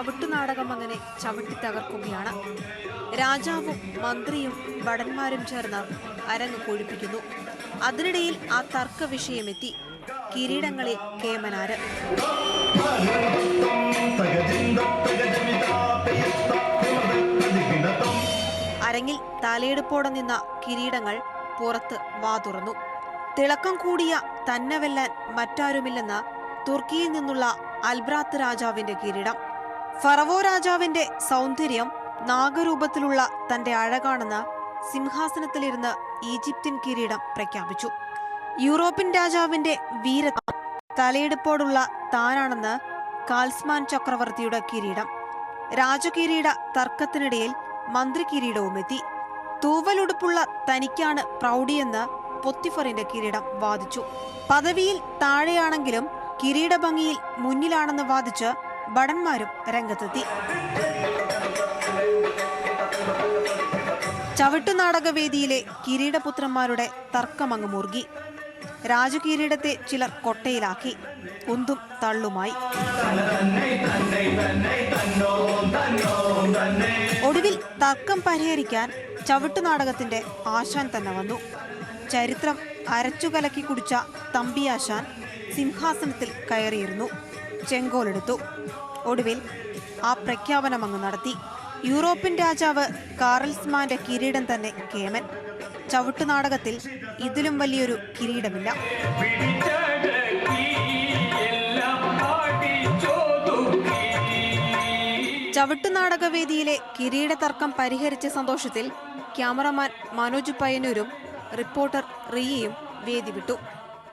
ചവിട്ടുനാടകം അങ്ങനെ ചവിട്ടി തകർക്കുകയാണ്. രാജാവും മന്ത്രിയും ഭടന്മാരും ചേർന്ന് അരങ്ങ് കൊഴിപ്പിക്കുന്നു. അതിനിടയിൽ ആ തർക്ക വിഷയമെത്തി. കിരീടങ്ങളിൽ കേമനാര്. അരങ്ങിൽ തലയെടുപ്പോടെ നിന്ന കിരീടങ്ങൾ പുറത്ത് വാതുറന്നു തിളക്കം കൂടിയ തന്നെ വെല്ലാൻ മറ്റാരുമില്ലെന്ന് തുർക്കിയിൽ നിന്നുള്ള അൽബ്രാത്ത് രാജാവിന്റെ കിരീടം. ഫറവോ രാജാവിന്റെ സൗന്ദര്യം നാഗരൂപത്തിലുള്ള തന്റെ അഴകാണെന്ന് സിംഹാസനത്തിലിരുന്ന് ഈജിപ്തിൻ കിരീടം പ്രഖ്യാപിച്ചു. യൂറോപ്യൻ രാജാവിന്റെ വീരത്വം തലയെടുപ്പോടുള്ള താനാണെന്ന് കാൽസ്മാൻ ചക്രവർത്തിയുടെ കിരീടം. രാജകിരീട തർക്കത്തിനിടയിൽ മന്ത്രി കിരീടവും എത്തി തൂവലുടുപ്പുള്ള തനിക്കാണ് പ്രൗഢിയെന്ന് പൊത്തിഫറിന്റെ കിരീടം വാദിച്ചു. പദവിയിൽ താഴെയാണെങ്കിലും കിരീടഭംഗിയിൽ മുന്നിലാണെന്ന് വാദിച്ച് ഭടന്മാരും രംഗത്തെത്തി. ചവിട്ടുനാടകവേദിയിലെ കിരീടപുത്രന്മാരുടെ തർക്കമങ്ങ് മുറുകി. രാജകിരീടത്തെ ചിലർ കൊട്ടയിലാക്കി. ഉന്തും തള്ളുമായി. ഒടുവിൽ തർക്കം പരിഹരിക്കാൻ ചവിട്ടുനാടകത്തിന്റെ ആശാൻ തന്നെ വന്നു. ചരിത്രം അരച്ചുകലക്കി കുടിച്ച തമ്പിയാശാൻ സിംഹാസനത്തിൽ കയറിയിരുന്നു. ചെങ്കോലെടുത്തു. ഒടുവിൽ ആ പ്രഖ്യാപനം അങ്ങ് നടത്തി. യൂറോപ്യൻ രാജാവ് കാറൽസ്മാന്റെ കിരീടം തന്നെ കേമൻ. ചവിട്ടുനാടകത്തിൽ ഇതിലും വലിയൊരു കിരീടമില്ല. ചവിട്ടുനാടകവേദിയിലെ കിരീട തർക്കം പരിഹരിച്ച സന്തോഷത്തിൽ ക്യാമറമാൻ മനോജ് പയ്യന്നൂരും റിപ്പോർട്ടർ റിയയും വേദി വിട്ടു.